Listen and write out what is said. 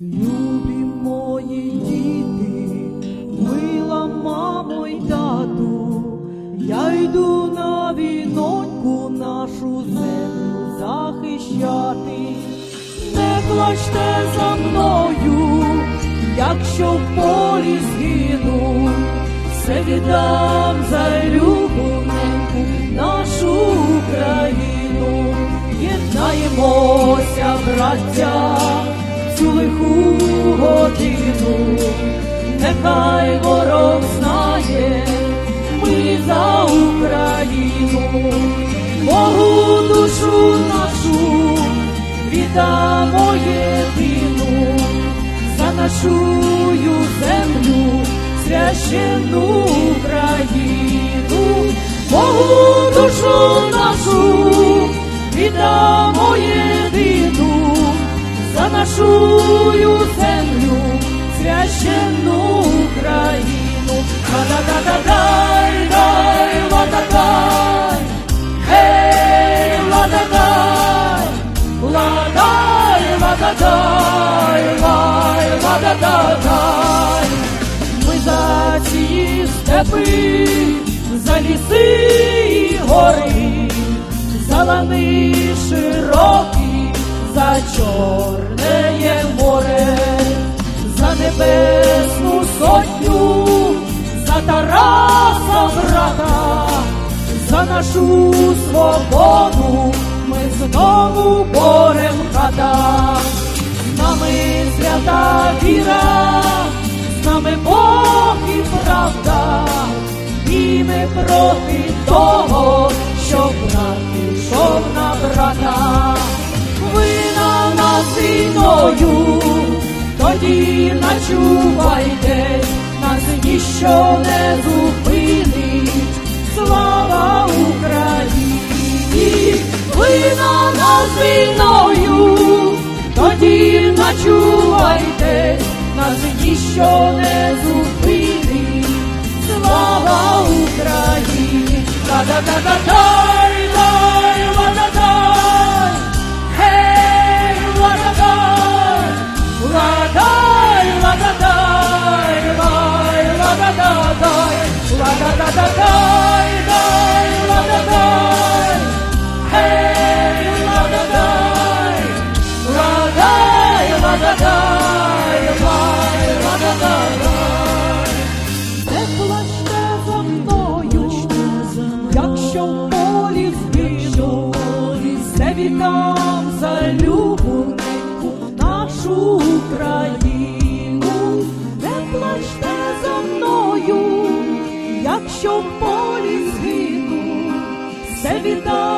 Любі мої діти, мила мамо й тату, я йду на віноньку нашу землю захищати. Не плачте за мною, якщо в полі згину, все віддам за любоненьку нашу Україну. Єднаємося, браття, в годину, нехай ворог знає, ми за Україну, Богу душу нашу віддамо єдину. За нашую землю, священну Україну, Богу душу нашу віддамо за нашую землю, священну Україну. Ла-да-да-да-дай, дай, гей, ла-да-дай, лай. Ми за ці степи, за ліси і гори, за лани чорне море, за небесну сотню, за Тараса брата, за нашу свободу ми знову борем хата. Нами свята віра, з нами Бог і правда, і ми проти того, тоді начувайте, нас ніщо не зупинить. Слава Україні! Ви на нас війною, тоді начувайте, нас ніщо не зупинить. Слава Україні! Ла-да-да-да-дай, віддам за любоньку нашу Україну. Якщо в полі згину, все віддам